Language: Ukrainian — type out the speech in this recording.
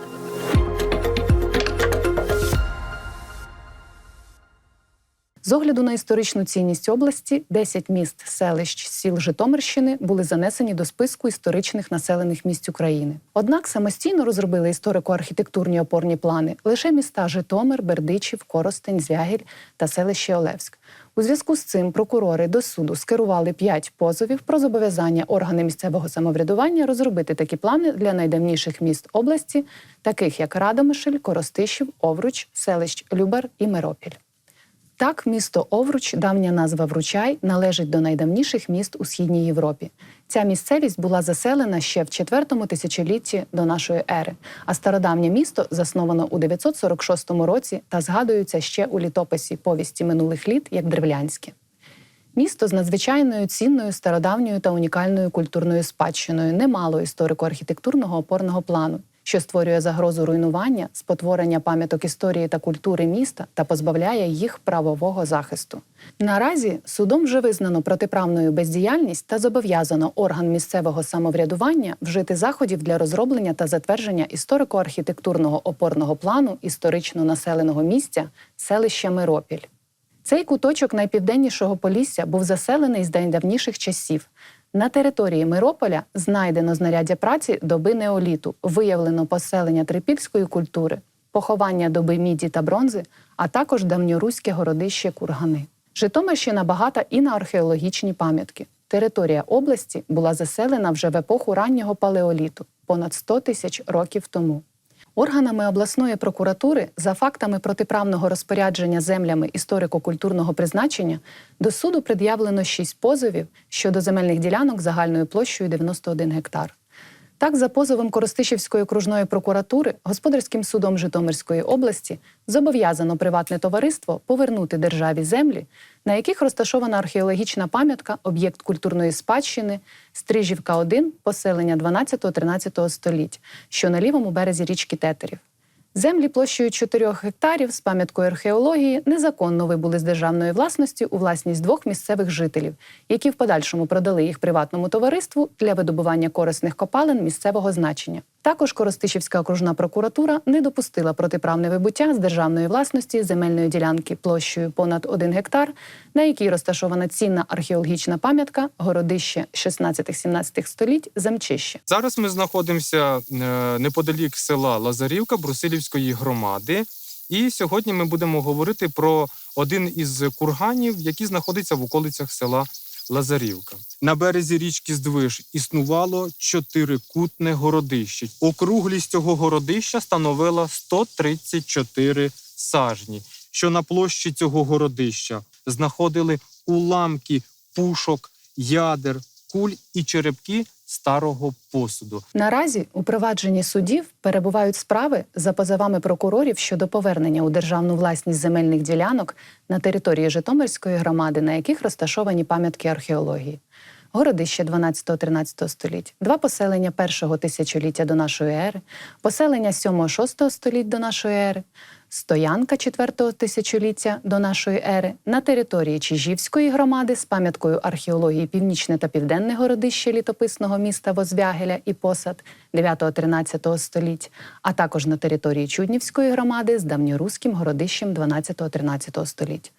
Thank you. З огляду на історичну цінність області 10 міст, селищ, сіл Житомирщини були занесені до списку історичних населених місць України. Однак самостійно розробили історико-архітектурні опорні плани лише міста Житомир, Бердичів, Коростень, Звягіль та селище Олевськ. У зв'язку з цим прокурори до суду скерували 5 позовів про зобов'язання органи місцевого самоврядування розробити такі плани для найдавніших міст області, таких як Радомишль, Коростишів, Овруч, селищ Любар і Миропіль. Так, місто Овруч, давня назва Вручай, належить до найдавніших міст у східній Європі. Ця місцевість була заселена ще в четвертому тисячолітті до нашої ери, а стародавнє місто засновано у 946 році та згадується ще у літописі повісті минулих літ як древлянське. Місто з надзвичайною цінною стародавньою та унікальною культурною спадщиною немало історико-архітектурного опорного плану, що створює загрозу руйнування, спотворення пам'яток історії та культури міста та позбавляє їх правового захисту. Наразі судом вже визнано протиправною бездіяльність та зобов'язано орган місцевого самоврядування вжити заходів для розроблення та затвердження історико-архітектурного опорного плану історично населеного місця селища Миропіль. Цей куточок найпівденнішого Полісся був заселений з найдавніших часів. На території Мирополя знайдено знаряддя праці доби неоліту, виявлено поселення трипільської культури, поховання доби міді та бронзи, а також давньоруське городище Кургани. Житомирщина багата і на археологічні пам'ятки. Територія області була заселена вже в епоху раннього палеоліту, понад 100 тисяч років тому. Органами обласної прокуратури за фактами протиправного розпорядження землями історико-культурного призначення до суду пред'явлено шість позовів щодо земельних ділянок загальною площею 91 гектар. Так, за позовом Коростишівської окружної прокуратури господарським судом Житомирської області зобов'язано приватне товариство повернути державі землі, на яких розташована археологічна пам'ятка, об'єкт культурної спадщини, Стрижівка 1 поселення 12-13 століть, що на лівому березі річки Тетерів. Землі площею 4 гектарів з пам'яткою археології незаконно вибули з державної власності у власність двох місцевих жителів, які в подальшому продали їх приватному товариству для видобування корисних копалин місцевого значення. Також Коростишівська окружна прокуратура не допустила протиправне вибуття з державної власності земельної ділянки площею понад 1 гектар, на якій розташована цінна археологічна пам'ятка городище 16-17 століть Замчище. Зараз ми знаходимося е, неподалік села Лазарівка Брусилівської громади. І сьогодні ми будемо говорити про один із курганів, який знаходиться в околицях села. На березі річки Здвиж існувало чотирикутне городище. Округлість цього городища становила 134 сажні, що на площі цього городища знаходили уламки пушок, ядер, куль і черепки старого посуду. Наразі у провадженні судів перебувають справи за позовами прокурорів щодо повернення у державну власність земельних ділянок на території Житомирської громади, на яких розташовані пам'ятки археології. Городище 12-13 століть, два поселення першого тисячоліття до нашої ери, поселення 7-6 століть до нашої ери, стоянка 4 тисячоліття до нашої ери на території Чижівської громади з пам'яткою археології Північне та Південне городище літописного міста Возвягеля і посад 9-13 століть, а також на території Чуднівської громади з давньоруським городищем 12-13 століть.